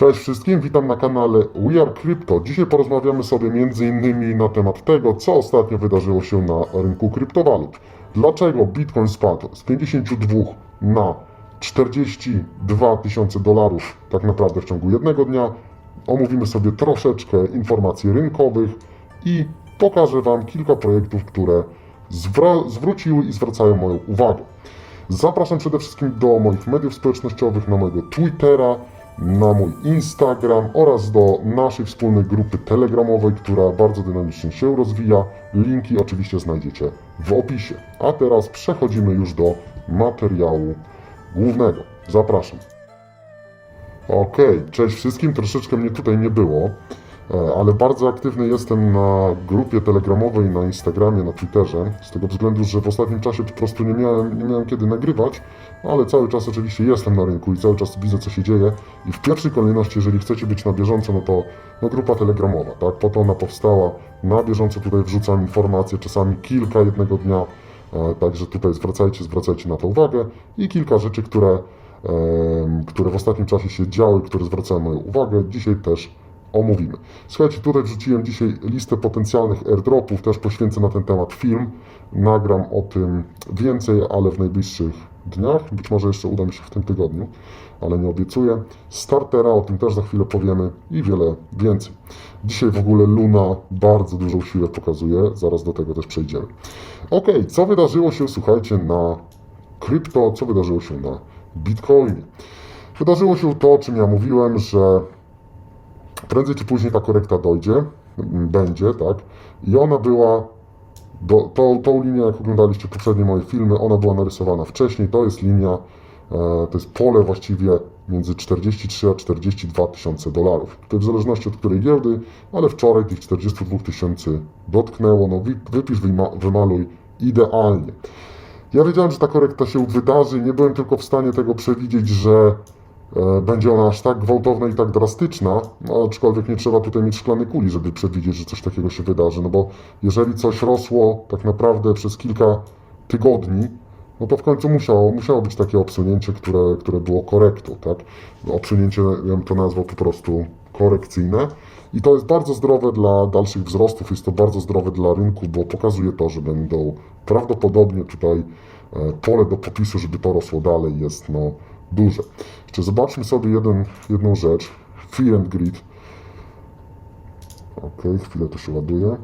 Cześć wszystkim, witam na kanale We Are Crypto. Dzisiaj porozmawiamy sobie m.in. na temat tego, co ostatnio wydarzyło się na rynku kryptowalut. Dlaczego Bitcoin spadł z 52 na 42 tysiące dolarów tak naprawdę w ciągu jednego dnia. Omówimy sobie troszeczkę informacji rynkowych i pokażę Wam kilka projektów, które zwróciły i zwracają moją uwagę. Zapraszam przede wszystkim do moich mediów społecznościowych, na mojego Twittera, na mój Instagram oraz do naszej wspólnej grupy telegramowej, która bardzo dynamicznie się rozwija. Linki oczywiście znajdziecie w opisie. A teraz przechodzimy już do materiału głównego. Zapraszam. Okej, cześć wszystkim. Troszeczkę mnie tutaj nie było, ale bardzo aktywny jestem na grupie telegramowej, na Instagramie, na Twitterze, z tego względu, że w ostatnim czasie po prostu nie miałem, nie miałem kiedy nagrywać, ale cały czas oczywiście jestem na rynku i cały czas widzę, co się dzieje. I w pierwszej kolejności, jeżeli chcecie być na bieżąco, no to no, grupa telegramowa, tak? Po to ona powstała. Na bieżąco tutaj wrzucam informacje, czasami kilka jednego dnia, e, także tutaj zwracajcie, zwracajcie na to uwagę i kilka rzeczy, które które w ostatnim czasie się działy, które zwracają moją uwagę, dzisiaj też omówimy. Słuchajcie, tutaj wrzuciłem dzisiaj listę potencjalnych airdropów, też poświęcę na ten temat film. Nagram o tym więcej, ale w najbliższych dniach. Być może jeszcze uda mi się w tym tygodniu, ale nie obiecuję. Startera, o tym też za chwilę powiemy i wiele więcej. Dzisiaj w ogóle Luna bardzo dużą siłę pokazuje, zaraz do tego też przejdziemy. Ok, co wydarzyło się, słuchajcie, na krypto, co wydarzyło się na Bitcoinie. Wydarzyło się to, o czym ja mówiłem, że prędzej czy później ta korekta dojdzie, m, będzie, tak? I ona była, do, tą, tą linię, jak oglądaliście poprzednie moje filmy, ona była narysowana wcześniej. To jest linia, e, to jest pole właściwie między 43 a 42 tysiące dolarów. Tutaj w zależności od której giełdy, ale wczoraj tych 42 tysięcy dotknęło. No wypisz, wyma, wymaluj idealnie. Ja wiedziałem, że ta korekta się wydarzy, nie byłem tylko w stanie tego przewidzieć, że będzie ona aż tak gwałtowna i tak drastyczna, aczkolwiek nie trzeba tutaj mieć szklanej kuli, żeby przewidzieć, że coś takiego się wydarzy, no bo jeżeli coś rosło tak naprawdę przez kilka tygodni, no to w końcu musiało, musiało być takie obsunięcie, które, które było korektą, tak? Obsunięcie, ja bym to nazwał po prostu korekcyjne. I to jest bardzo zdrowe dla dalszych wzrostów, jest to bardzo zdrowe dla rynku, bo pokazuje to, że będą prawdopodobnie tutaj e, pole do popisu, żeby to rosło dalej jest no duże. Jeszcze zobaczmy sobie jeden, jedną rzecz. Fear and Greed. Ok, chwilę to się ładuje.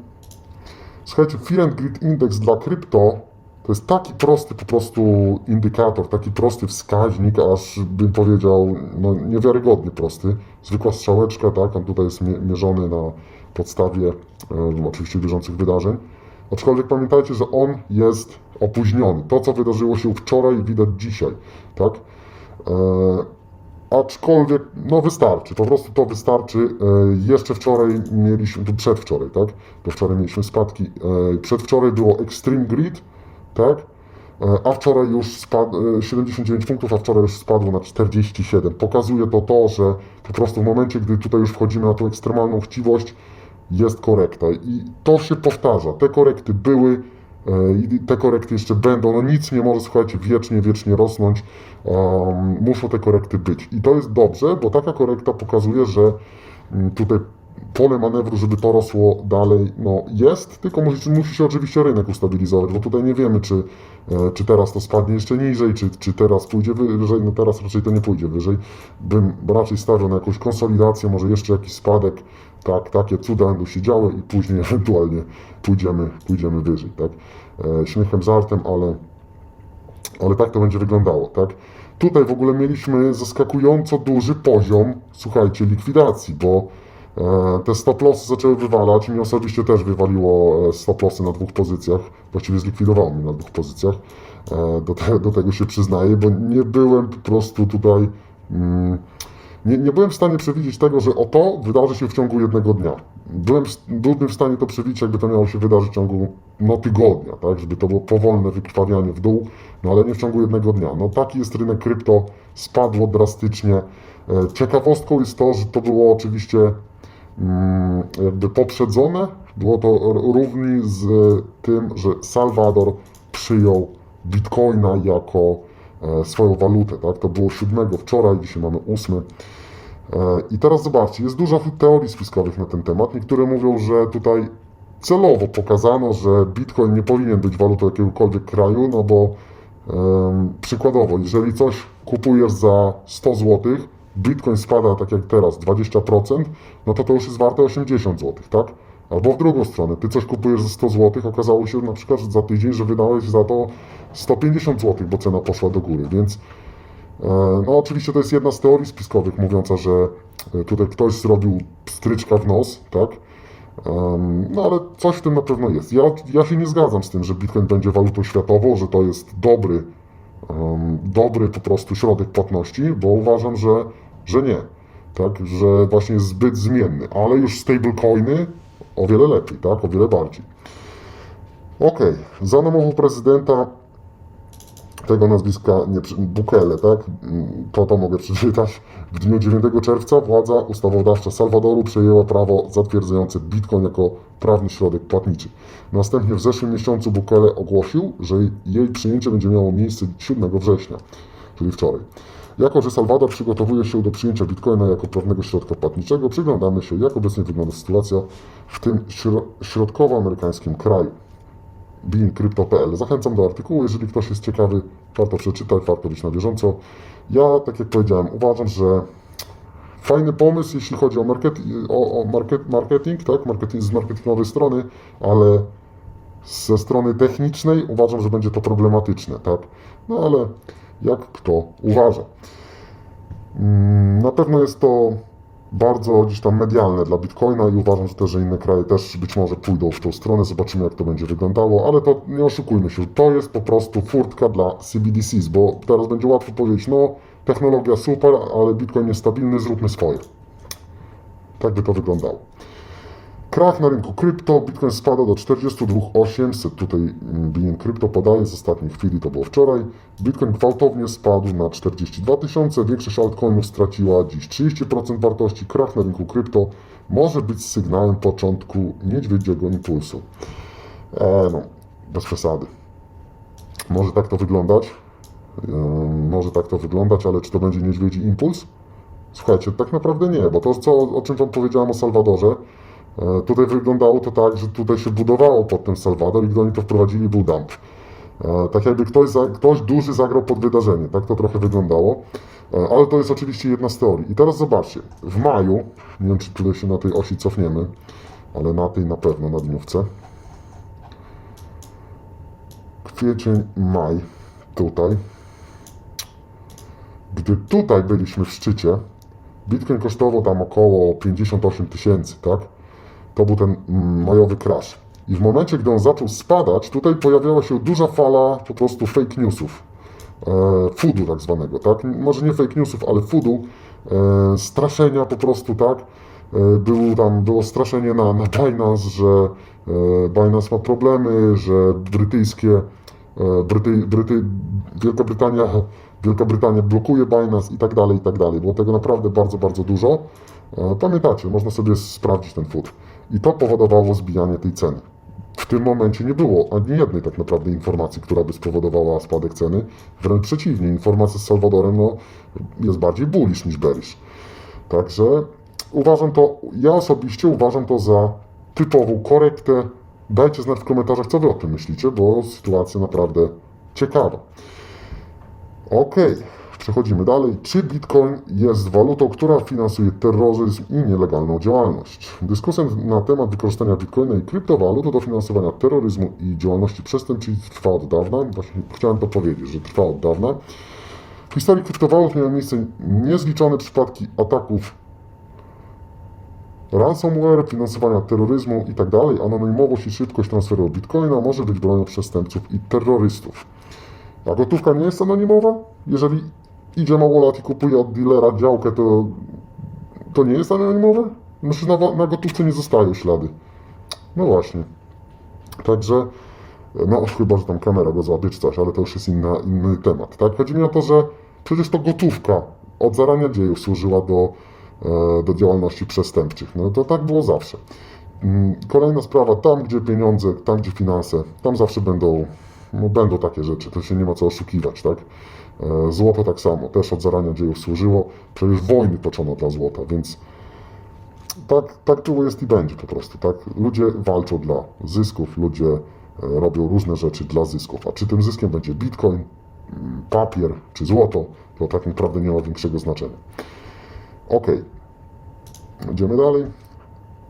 Słuchajcie, Fear and Index dla krypto to jest taki prosty po prostu indykator, taki prosty wskaźnik, aż bym powiedział, no niewiarygodnie prosty. Zwykła strzałeczka, tak, on tutaj jest mie- mierzony na podstawie e, oczywiście bieżących wydarzeń. Aczkolwiek pamiętajcie, że on jest opóźniony. To, co wydarzyło się wczoraj, widać dzisiaj, tak? E, aczkolwiek, no wystarczy, po prostu to wystarczy. E, jeszcze wczoraj mieliśmy, tu przedwczoraj, tak? Bo wczoraj mieliśmy spadki. E, przedwczoraj było Extreme Grid, tak? A wczoraj już spadł 79 punktów, a wczoraj już spadło na 47. Pokazuje to to, że po prostu w momencie, gdy tutaj już wchodzimy na tą ekstremalną chciwość, jest korekta. I to się powtarza. Te korekty były, i te korekty jeszcze będą. No nic nie może, słuchajcie, wiecznie, wiecznie rosnąć. Um, muszą te korekty być. I to jest dobrze, bo taka korekta pokazuje, że mm, tutaj pole manewru, żeby to rosło dalej, no jest, tylko musi, musi się oczywiście rynek ustabilizować, bo tutaj nie wiemy, czy, e, czy teraz to spadnie jeszcze niżej, czy, czy teraz pójdzie wyżej, no teraz raczej to nie pójdzie wyżej. Bym raczej stawiał na jakąś konsolidację, może jeszcze jakiś spadek, tak, takie cuda będą się działy i później ewentualnie pójdziemy, pójdziemy wyżej, tak. E, śmiechem, żartem, ale ale tak to będzie wyglądało, tak? Tutaj w ogóle mieliśmy zaskakująco duży poziom, słuchajcie, likwidacji, bo e, te stop lossy zaczęły wywalać. Mi osobiście też wywaliło e, stop lossy na dwóch pozycjach, właściwie zlikwidowało mnie na dwóch pozycjach. E, do, te, do tego się przyznaję, bo nie byłem po prostu tutaj. Mm, nie, nie byłem w stanie przewidzieć tego, że oto wydarzy się w ciągu jednego dnia. Byłem, byłbym w stanie to przewidzieć, jakby to miało się wydarzyć w ciągu no, tygodnia, tak? żeby to było powolne wykrwawianie w dół, no ale nie w ciągu jednego dnia. No taki jest rynek krypto, spadło drastycznie. E, Ciekawostką jest to, że to było oczywiście mm, jakby poprzedzone, było to równi z tym, że Salwador przyjął bitcoina jako swoją walutę, tak? To było 7 wczoraj, dzisiaj mamy 8. E, I teraz zobaczcie, jest dużo teorii spiskowych na ten temat. Niektóre mówią, że tutaj celowo pokazano, że Bitcoin nie powinien być walutą jakiegokolwiek kraju, no bo em, przykładowo, jeżeli coś kupujesz za 100 zł, Bitcoin spada tak jak teraz 20%, no to to już jest warte 80 zł, tak? Albo w drugą stronę, ty coś kupujesz za 100 zł, okazało się na przykład za tydzień, że wydałeś za to 150 zł, bo cena poszła do góry, więc E, No oczywiście to jest jedna z teorii spiskowych mówiąca, że e, tutaj ktoś zrobił stryczka w nos, tak? No ale coś w tym na pewno jest. Ja, ja się nie zgadzam z tym, że Bitcoin będzie walutą światową, że to jest dobry, dobry po prostu środek płatności, bo uważam, że, że nie. Tak, że właśnie jest zbyt zmienny, ale już stablecoiny o wiele lepiej, tak, o wiele bardziej. Okej, za namową prezydenta tego nazwiska nie, Bukele, tak? To to mogę przeczytać. W dniu 9 czerwca władza ustawodawcza Salwadoru przejęła prawo zatwierdzające Bitcoin jako prawny środek płatniczy. Następnie w zeszłym miesiącu Bukele ogłosił, że jej przyjęcie będzie miało miejsce 7 września, czyli wczoraj. Jako, że Salwador przygotowuje się do przyjęcia Bitcoina jako prawnego środka płatniczego, przyglądamy się, jak obecnie wygląda sytuacja w tym śro- środkowoamerykańskim kraju beamcrypto.pl. Zachęcam do artykułu, jeżeli ktoś jest ciekawy, warto przeczytać, warto być na bieżąco. Ja, tak jak powiedziałem, uważam, że fajny pomysł, jeśli chodzi o, market, o, o market, marketing, tak, marketing z marketingowej strony, ale ze strony technicznej uważam, że będzie to problematyczne, tak. No ale jak kto uważa. Mm, Na pewno jest to bardzo gdzieś tam medialne dla Bitcoina i uważam, że też, że inne kraje też być może pójdą w tą stronę, zobaczymy jak to będzie wyglądało, ale to nie oszukujmy się, to jest po prostu furtka dla CBDCs, bo teraz będzie łatwo powiedzieć, no technologia super, ale Bitcoin jest stabilny, zróbmy swoje. Tak by to wyglądało. Krach na rynku krypto, Bitcoin spada do 42 800, tutaj mm, Binance Crypto podaje z ostatniej chwili, to było wczoraj. Bitcoin gwałtownie spadł na 42 tysiące, większość altcoinów straciła dziś 30% wartości. Krach na rynku krypto może być sygnałem początku niedźwiedziego impulsu. E, no, bez przesady. Może tak to wyglądać, Ym, może tak to wyglądać, ale czy to będzie niedźwiedzi impuls? Słuchajcie, tak naprawdę nie, bo to, co, o czym Wam powiedziałem o Salwadorze, e, tutaj wyglądało to tak, że tutaj się budowało pod ten Salwador i gdy oni to wprowadzili, był dump. E, Tak jakby ktoś, ktoś duży zagrał pod wydarzenie, tak to trochę wyglądało. E, Ale to jest oczywiście jedna z teorii. I teraz zobaczcie, w maju, nie wiem czy tutaj się na tej osi cofniemy, ale na tej na pewno, na dniówce. Kwiecień, maj, tutaj. Gdy tutaj byliśmy w szczycie, Bitcoin kosztował tam około 58 tysięcy, tak? To był ten mm, majowy crash. I w momencie, gdy on zaczął spadać, tutaj pojawiała się duża fala po prostu fake newsów. E, foodu tak zwanego, tak? Może nie fake newsów, ale foodu, e, straszenia po prostu, tak? E, było tam, było straszenie na, na Binance, że e, Binance ma problemy, że brytyjskie, Bryty, Bryty, Wielka Brytania, Wielka Brytania blokuje Binance i tak dalej, i tak dalej. Było tego naprawdę bardzo, bardzo dużo. Pamiętacie, można sobie sprawdzić ten food. I to powodowało zbijanie tej ceny. W tym momencie nie było ani jednej tak naprawdę informacji, która by spowodowała spadek ceny. Wręcz przeciwnie, informacja z Salwadorem no, jest bardziej bullish niż bearish. Także uważam to, ja osobiście uważam to za typową korektę. Dajcie znać w komentarzach, co wy o tym myślicie, bo sytuacja naprawdę ciekawa. Okej, przechodzimy dalej. Czy Bitcoin jest walutą, która finansuje terroryzm i nielegalną działalność? Dyskusja na temat wykorzystania Bitcoina i kryptowalut do finansowania terroryzmu i działalności przestępczej trwa od dawna. Właśnie chciałem to powiedzieć, że trwa od dawna. W historii kryptowalut miały miejsce niezliczone przypadki ataków ransomware, finansowania terroryzmu itd. Anonimowość i szybkość transferu Bitcoina może być bronią przestępców i terrorystów. A gotówka nie jest anonimowa? Jeżeli idzie małolat i kupuje od dealera działkę, to, to nie jest anonimowe? Znaczy na, na gotówce nie zostają ślady. No właśnie. Także, no chyba, że tam kamera go złapie czy coś, ale to już jest inna, inny temat. Tak? Chodzi mi o to, że przecież to gotówka od zarania dziejów służyła do, e, do działalności przestępczych. No to tak było zawsze. Mm, Kolejna sprawa, tam gdzie pieniądze, tam gdzie finanse, tam zawsze będą, no, będą takie rzeczy, to się nie ma co oszukiwać, tak? E, Złoto tak samo, też od zarania dziejów służyło. Przecież wojny toczono dla złota, więc tak, tak było, jest i będzie po prostu. Tak? Ludzie walczą dla zysków, ludzie e, robią różne rzeczy dla zysków. A czy tym zyskiem będzie bitcoin, mm, papier czy złoto, to tak naprawdę nie ma większego znaczenia. Ok, idziemy dalej.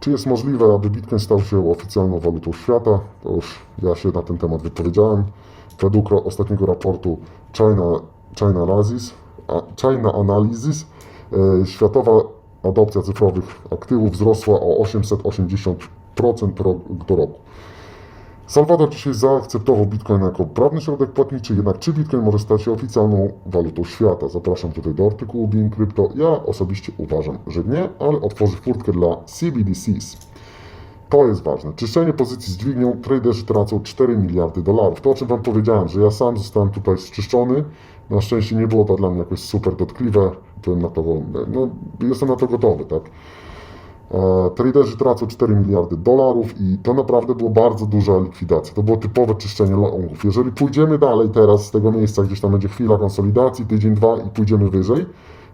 Czy jest możliwe, aby bitcoin stał się oficjalną walutą świata? To już ja się na ten temat wypowiedziałem. Według ostatniego raportu China, China, Analysis, China Analysis e, światowa adopcja cyfrowych aktywów wzrosła o 880% rok do roku. Salwador dzisiaj zaakceptował Bitcoin jako prawny środek płatniczy, jednak czy Bitcoin może stać się oficjalną walutą świata? Zapraszam tutaj do artykułu Being Crypto. Ja osobiście uważam, że nie, ale otworzy furtkę dla CBDCs. To jest ważne. Czyszczenie pozycji z dźwignią, traderzy tracą 4 miliardy dolarów. To o czym Wam powiedziałem, że ja sam zostałem tutaj zczyszczony. Na szczęście nie było to dla mnie jakoś super dotkliwe. Byłem na to, no, jestem na to gotowy, tak? E, Traderzy tracą 4 miliardy dolarów i to naprawdę było bardzo duża likwidacja. To było typowe czyszczenie longów. Jeżeli pójdziemy dalej teraz z tego miejsca, gdzieś tam będzie chwila konsolidacji, tydzień, dwa i pójdziemy wyżej,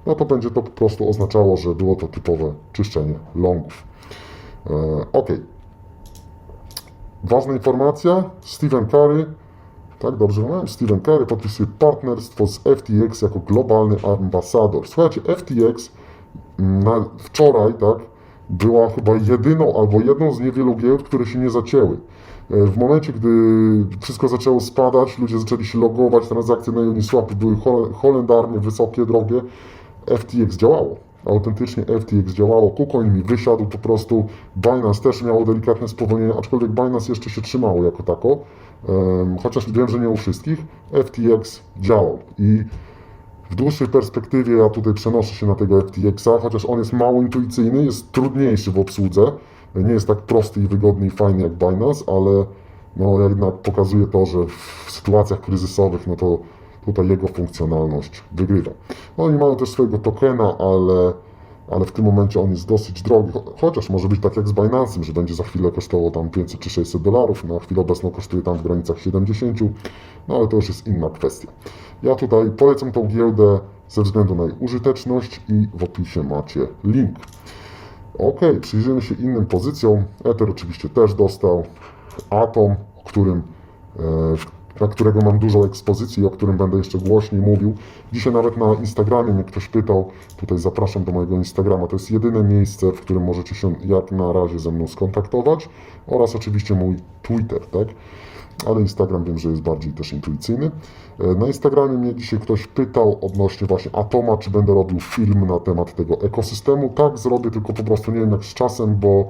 no to będzie to po prostu oznaczało, że było to typowe czyszczenie longów. E, ok. Ważna informacja. Stephen Curry, tak dobrze mówiłem, Stephen Curry podpisuje partnerstwo z FTX jako globalny ambasador. Słuchajcie, FTX na, wczoraj, tak, była chyba jedyną albo jedną z niewielu giełd, które się nie zacięły. E, W momencie, gdy wszystko zaczęło spadać, ludzie zaczęli się logować, transakcje na Uniswapy były hole- holendarnie wysokie, drogie, FTX działało. Autentycznie FTX działało, KuCoin mi wysiadł po prostu, Binance też miało delikatne spowolnienie, aczkolwiek Binance jeszcze się trzymało jako tako, chociaż wiem, że nie u wszystkich, FTX działał. I w dłuższej perspektywie ja tutaj przenoszę się na tego FTX-a, chociaż on jest mało intuicyjny, jest trudniejszy w obsłudze, nie jest tak prosty i wygodny i fajny jak Binance, ale no jednak pokazuje to, że w sytuacjach kryzysowych, no to tutaj jego funkcjonalność wygrywa. No oni mają też swojego tokena, ale, ale w tym momencie on jest dosyć drogi, cho- chociaż może być tak jak z Binance'em, że będzie za chwilę kosztował tam 500 czy 600 dolarów, na chwilę obecną kosztuje tam w granicach 70, no ale to już jest inna kwestia. Ja tutaj polecam tą giełdę ze względu na jej użyteczność i w opisie macie link. Ok, przyjrzymy się innym pozycjom. Ether oczywiście też dostał. Atom, którym, e, w- na którego mam dużo ekspozycji, o którym będę jeszcze głośniej mówił. Dzisiaj nawet na Instagramie mnie ktoś pytał, tutaj zapraszam do mojego Instagrama. To jest jedyne miejsce, w którym możecie się jak na razie ze mną skontaktować oraz oczywiście mój Twitter, tak? ale Instagram wiem, że jest bardziej też intuicyjny. E, Na Instagramie mnie dzisiaj ktoś pytał odnośnie właśnie Atoma, czy będę robił film na temat tego ekosystemu. Tak, zrobię, tylko po prostu nie wiem jak z czasem, bo,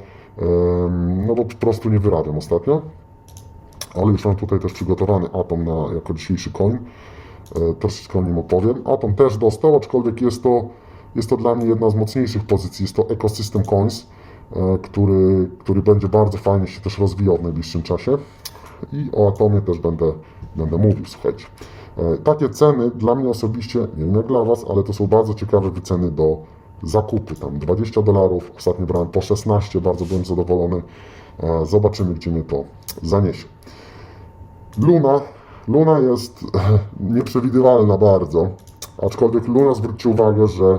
no bo po prostu nie wyrabiam ostatnio. Ale już mam tutaj też przygotowany Atom na, jako dzisiejszy coin. E, Troszeczkę o nim opowiem. Atom też dostał, aczkolwiek jest to, jest to dla mnie jedna z mocniejszych pozycji. Jest to Ecosystem Coins, e, który, który będzie bardzo fajnie się też rozwijał w najbliższym czasie. I o Atomie też będę, będę mówił, słuchajcie. E, Takie ceny dla mnie osobiście, nie wiem jak dla Was, ale to są bardzo ciekawe wyceny do zakupy. Tam 20 dolarów, ostatnio brałem po 16, bardzo byłem zadowolony. Zobaczymy, gdzie mnie to zaniesie. Luna. Luna jest nieprzewidywalna bardzo, aczkolwiek Luna zwróćcie uwagę, że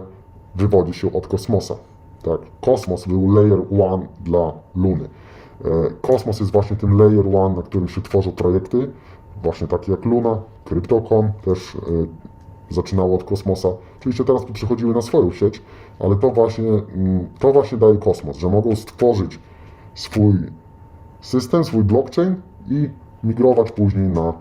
wywodzi się od kosmosa. Tak, kosmos był layer one dla Luny. E, Kosmos jest właśnie tym layer one, na którym się tworzą projekty, właśnie takie jak Luna, Crypto.com też e, zaczynało od kosmosa. Oczywiście teraz tu przechodziły na swoją sieć, ale to właśnie, mm, to właśnie daje kosmos, że mogą stworzyć swój system, swój blockchain i migrować później na,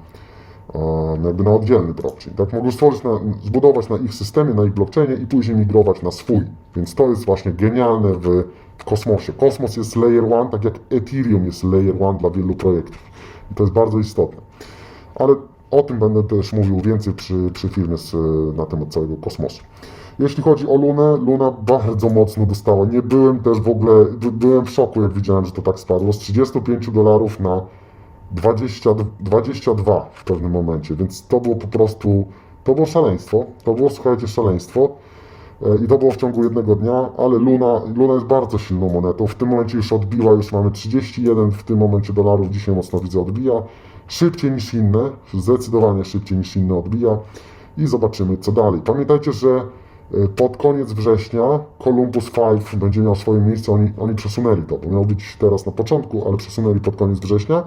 e, jakby na oddzielny blockchain. Tak mogą stworzyć, na, zbudować na ich systemie, na ich blockchainie i później migrować na swój. Więc to jest właśnie genialne w, w kosmosie. Kosmos jest layer one, tak jak Ethereum jest layer one dla wielu projektów. I to jest bardzo istotne. Ale o tym będę też mówił więcej przy, przy filmie z, na temat całego kosmosu. Jeśli chodzi o Lunę, Luna bardzo mocno dostała. Nie byłem też w ogóle, by- byłem w szoku, jak widziałem, że to tak spadło. Z 35 dolarów na 20, 22 w pewnym momencie, więc to było po prostu, to było szaleństwo. To było, słuchajcie, szaleństwo. E, I to było w ciągu jednego dnia, ale Luna, Luna jest bardzo silną monetą. W tym momencie już odbiła, już mamy 31 w tym momencie dolarów, dzisiaj mocno widzę odbija. Szybciej niż inne, zdecydowanie szybciej niż inne odbija. i zobaczymy co dalej. Pamiętajcie, że y, pod koniec września Columbus 5 będzie miał swoje miejsce, oni, oni przesunęli to, bo miało być teraz na początku, ale przesunęli pod koniec września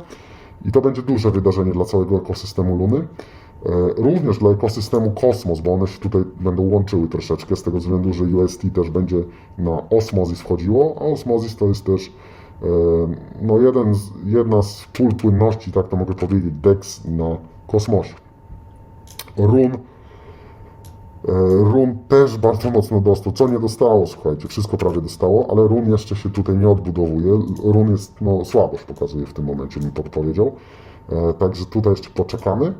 i to będzie duże wydarzenie dla całego ekosystemu Luny. E, Również dla ekosystemu Kosmos, bo one się tutaj będą łączyły troszeczkę z tego względu, że UST też będzie na Osmosis wchodziło, a Osmosis to jest też e, no jeden z, jedna z pól płynności, tak to mogę powiedzieć, DEX na kosmosie. Run Rum też bardzo mocno dostał, co nie dostało, słuchajcie, wszystko prawie dostało, ale Rum jeszcze się tutaj nie odbudowuje. Rum jest, no, słabość pokazuje w tym momencie, bym podpowiedział. E, Także tutaj jeszcze poczekamy.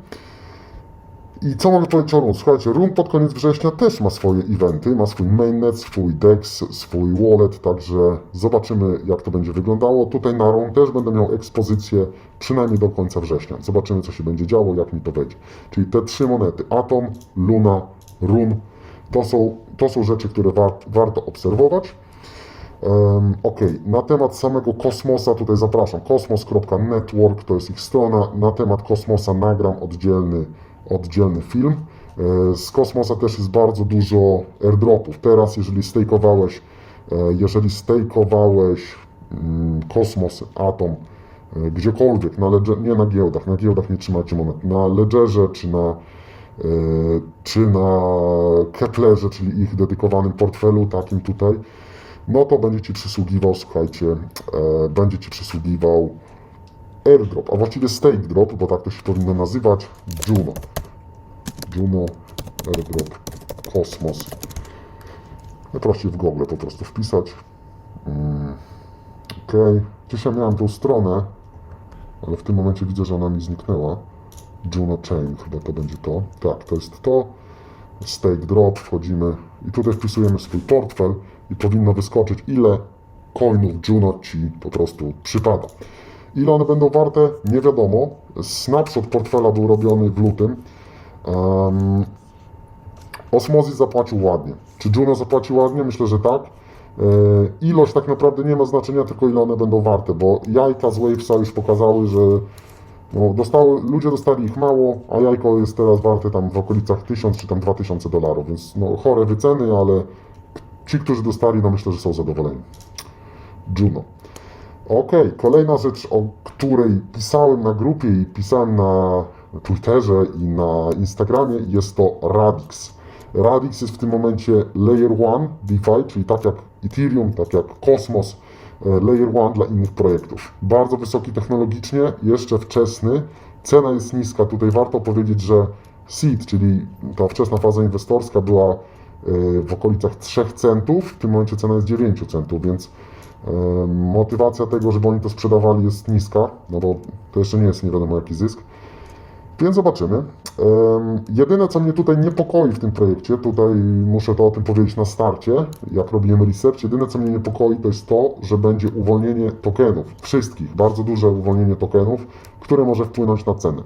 I co mogę powiedzieć o Rum? Słuchajcie, Rum pod koniec września też ma swoje eventy, ma swój mainnet, swój DEX, swój wallet, także zobaczymy jak to będzie wyglądało. Tutaj na Rum też będę miał ekspozycję przynajmniej do końca września. Zobaczymy co się będzie działo, jak mi to wejdzie. Czyli te trzy monety, Atom, Luna, Rum, to są, to są rzeczy, które war, warto obserwować. Um, ok, na temat samego kosmosa tutaj zapraszam. Kosmos.network to jest ich strona. Na temat kosmosa nagram oddzielny, oddzielny film. E, Z kosmosa też jest bardzo dużo airdropów. Teraz, jeżeli stejkowałeś, e, jeżeli stejkowałeś mm, kosmos, atom, e, gdziekolwiek, na ledger, nie na giełdach, na giełdach nie trzymajcie monet, na ledgerze czy na, czy na Keplerze, czyli ich dedykowanym portfelu, takim tutaj, no to będzie Ci przysługiwał, słuchajcie, e, będzie Ci przysługiwał airdrop, a właściwie stake drop, bo tak to się powinno nazywać, Juno. Juno, airdrop, kosmos. Najprościej w Google po prostu wpisać. Mm, ok. Dzisiaj miałem tą stronę, ale w tym momencie widzę, że ona mi zniknęła. Juno Chain, chyba to będzie to. Tak, to jest to. Stake drop, wchodzimy i tutaj wpisujemy swój portfel i powinno wyskoczyć ile coinów Juno Ci po prostu przypada. Ile one będą warte? Nie wiadomo. Snapshot portfela był robiony w lutym. Um, zapłacił ładnie. Czy Juno zapłacił ładnie? Myślę, że tak. E, Ilość tak naprawdę nie ma znaczenia, tylko ile one będą warte, bo jajka z Wavesa już pokazały, że no, dostały, ludzie dostali ich mało, a jajko jest teraz warte tam w okolicach 1000 czy tam 2000 dolarów, więc no, chore wyceny, ale ci, którzy dostali, no myślę, że są zadowoleni. Juno. Okej, kolejna rzecz, o której pisałem na grupie i pisałem na Twitterze i na Instagramie, jest to Radix. Radix jest w tym momencie Layer 1 DeFi, czyli tak jak Ethereum, tak jak Cosmos, e, Layer 1 dla innych projektów. Bardzo wysoki technologicznie, jeszcze wczesny, cena jest niska. Tutaj warto powiedzieć, że seed, czyli ta wczesna faza inwestorska była e, w okolicach 3 centów, w tym momencie cena jest 9 centów, więc e, motywacja tego, żeby oni to sprzedawali jest niska, no bo to jeszcze nie jest nie wiadomo jaki zysk. Więc zobaczymy. Jedyne, co mnie tutaj niepokoi w tym projekcie, tutaj muszę to o tym powiedzieć na starcie, jak robiłem research, jedyne, co mnie niepokoi, to jest to, że będzie uwolnienie tokenów, wszystkich, bardzo duże uwolnienie tokenów, które może wpłynąć na cenę.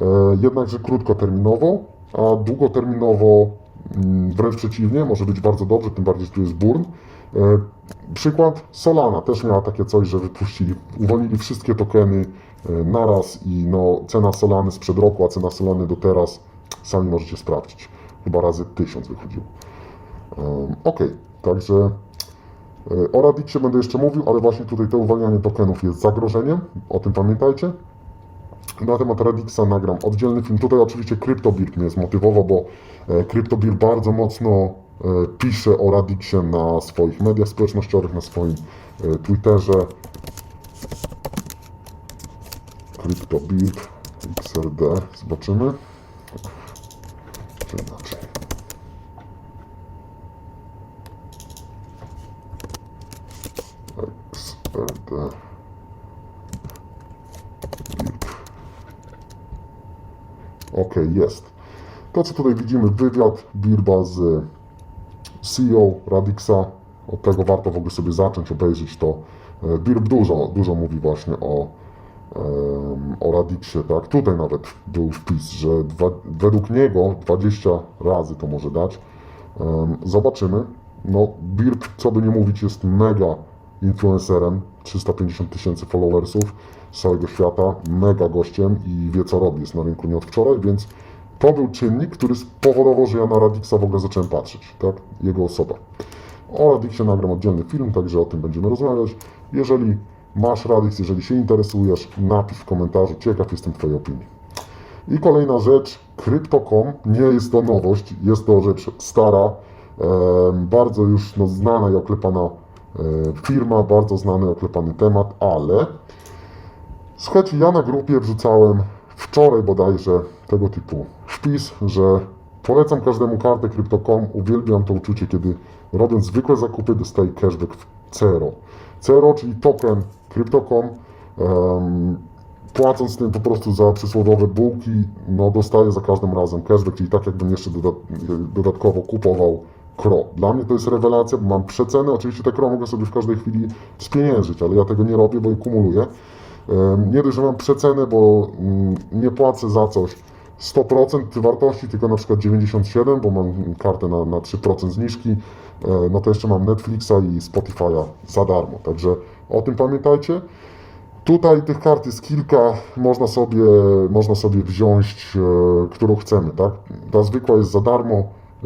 E, jednakże krótkoterminowo, a długoterminowo mm, wręcz przeciwnie, może być bardzo dobrze, tym bardziej, że tu jest burn. E, Przykład Solana też miała takie coś, że wypuścili, uwolnili wszystkie tokeny naraz i no, cena Solany sprzed roku, a cena Solany do teraz, sami możecie sprawdzić, chyba razy tysiąc wychodziło. Um, ok, także e, o Radixie będę jeszcze mówił, ale właśnie tutaj to uwalnianie tokenów jest zagrożeniem, o tym pamiętajcie. Na temat Radixa nagram oddzielny film. Tutaj oczywiście CryptoBeard mnie zmotywował, bo e, CryptoBeard bardzo mocno e, pisze o Radixie na swoich mediach społecznościowych, na swoim e, Twitterze. CryptoBeard XRD. Zobaczymy. Czy inaczej. XRD. Ok, jest. To, co tutaj widzimy, wywiad Birba z CEO Radixa. Od tego warto w ogóle sobie zacząć, obejrzeć to. E, Birb dużo, dużo mówi właśnie o, o Radixie, tak? Tutaj nawet był wpis, że dwa, według niego 20 razy to może dać. Zobaczymy. No, Birb, co by nie mówić, jest mega influencerem, 350 tysięcy followersów z całego świata, mega gościem i wie co robi, jest na rynku nie od wczoraj, więc to był czynnik, który spowodował, że ja na Radixa w ogóle zacząłem patrzeć, tak? Jego osoba. O Radixie nagram oddzielny film, także o tym będziemy rozmawiać. Jeżeli masz Radix, jeżeli się interesujesz, napisz w komentarzu, ciekaw jestem Twojej opinii. I kolejna rzecz, Crypto.com, nie jest to nowość, jest to rzecz stara, bardzo już no, znana i oklepana firma, bardzo znany oklepany temat, ale słuchajcie, ja na grupie wrzucałem wczoraj bodajże tego typu wpis, że polecam każdemu kartę Crypto.com, uwielbiam to uczucie, kiedy robiąc zwykłe zakupy dostaję cashback w CERO. CERO, czyli token Crypto.com, em, płacąc tym po prostu za przysłowiowe bułki, no dostaję za każdym razem cashback, czyli tak jakbym jeszcze doda dodatkowo kupował KRO. Dla mnie to jest rewelacja, bo mam przecenę, oczywiście te KRO mogę sobie w każdej chwili spieniężyć, ale ja tego nie robię, bo je kumuluję. Nie dość, że mam przecenę, bo mm, nie płacę za coś 100% wartości, tylko na przykład 97, bo mam kartę na, na 3% zniżki, e, no to jeszcze mam Netflixa i Spotify'a za darmo, także o tym pamiętajcie. Tutaj tych kart jest kilka, można sobie, można sobie wziąć, e, którą chcemy, tak? Ta zwykła jest za darmo,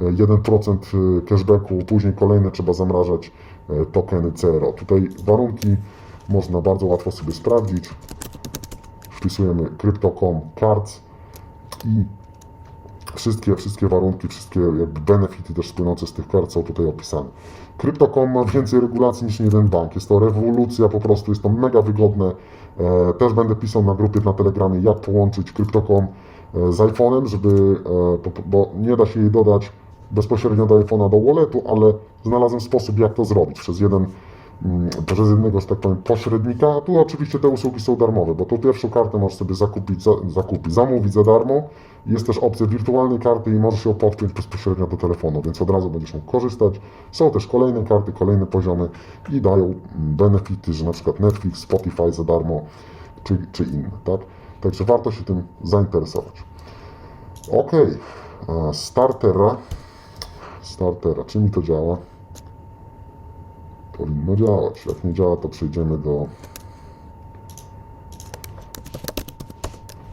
e, 1% cashbacku, później kolejne trzeba zamrażać e, tokeny CRO. Tutaj warunki można bardzo łatwo sobie sprawdzić. Wpisujemy crypto.com cards i wszystkie, wszystkie warunki, wszystkie jakby benefity też płynące z tych kart są tutaj opisane. Crypto.com ma więcej regulacji niż jeden bank. Jest to rewolucja, po prostu jest to mega wygodne. E, też będę pisał na grupie na Telegramie, jak połączyć Crypto.com e, z iPhone'em, żeby, e, bo nie da się jej dodać bezpośrednio do iPhone'a do walletu, ale znalazłem sposób, jak to zrobić przez jeden przez jednego, że tak powiem, pośrednika, a tu oczywiście te usługi są darmowe, bo tą pierwszą kartę możesz sobie zakupić, za, zakupić, zamówić za darmo. Jest też opcja wirtualnej karty i możesz ją podpiąć bezpośrednio do telefonu, więc od razu będziesz mógł korzystać. Są też kolejne karty, kolejne poziomy i dają mm, benefity, że na przykład Netflix, Spotify za darmo, czy, czy inne, tak? Także warto się tym zainteresować. Ok, startera. Startera, czy mi to działa? Powinno działać. Jak nie działa, to przejdziemy do.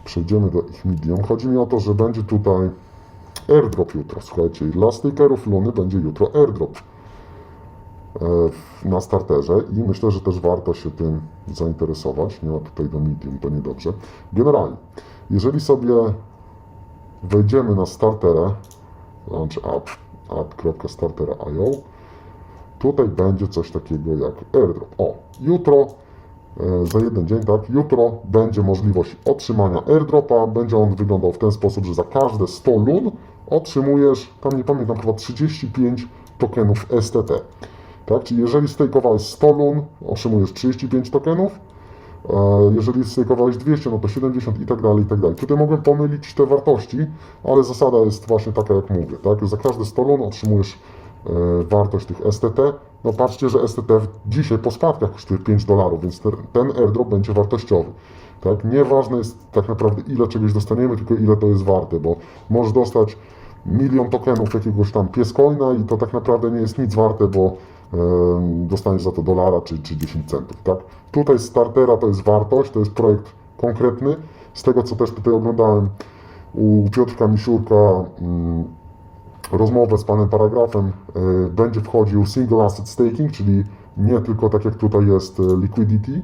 Przejdziemy do ich medium. Chodzi mi o to, że będzie tutaj airdrop jutro. Słuchajcie, dla stakerów Luny będzie jutro airdrop e, na starterze i myślę, że też warto się tym zainteresować. Nie ma tutaj do medium, to niedobrze. Generalnie, jeżeli sobie wejdziemy na starterę, launch app, app.startera.io, tutaj będzie coś takiego jak airdrop. O, jutro, e, za jeden dzień, tak, jutro będzie możliwość otrzymania airdropa. Będzie on wyglądał w ten sposób, że za każde 100 lun otrzymujesz, tam nie pamiętam, chyba 35 tokenów STT. Tak, czyli jeżeli stejkowałeś 100 lun, otrzymujesz 35 tokenów, e, jeżeli stejkowałeś 200, no to 70 i tak dalej, i tak dalej. Tutaj mogłem pomylić te wartości, ale zasada jest właśnie taka, jak mówię, tak, za każde 100 lun otrzymujesz wartość tych STT. No patrzcie, że STT dzisiaj po spadkach kosztuje 5 dolarów, więc ten, airdrop będzie wartościowy. Tak? Nieważne jest tak naprawdę ile czegoś dostaniemy, tylko ile to jest warte, bo możesz dostać milion tokenów jakiegoś tam piescoina i to tak naprawdę nie jest nic warte, bo e, dostaniesz za to dolara czy, czy 10 centów. Tak? Tutaj startera to jest wartość, to jest projekt konkretny. Z tego co też tutaj oglądałem u Piotrka Misiurka, mm, rozmowę z panem paragrafem e, będzie wchodził single asset staking, czyli nie tylko tak jak tutaj jest e, liquidity.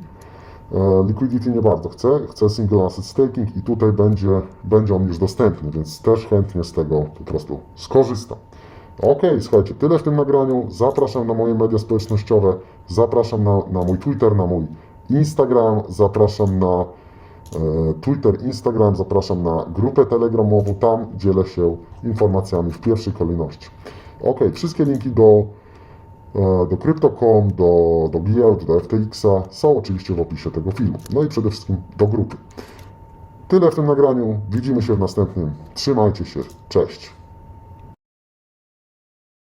E, Liquidity nie bardzo chcę, chcę single asset staking i tutaj będzie, będzie on już dostępny, więc też chętnie z tego po prostu skorzystam. Ok, słuchajcie, tyle w tym nagraniu. Zapraszam na moje media społecznościowe, zapraszam na, na mój Twitter, na mój Instagram, zapraszam na Twitter, Instagram, zapraszam na grupę telegramową, tam dzielę się informacjami w pierwszej kolejności. Ok, wszystkie linki do, e, do Crypto.com, do, do giełd, do FTX-a są oczywiście w opisie tego filmu. No i przede wszystkim do grupy. Tyle w tym nagraniu, widzimy się w następnym. Trzymajcie się, cześć.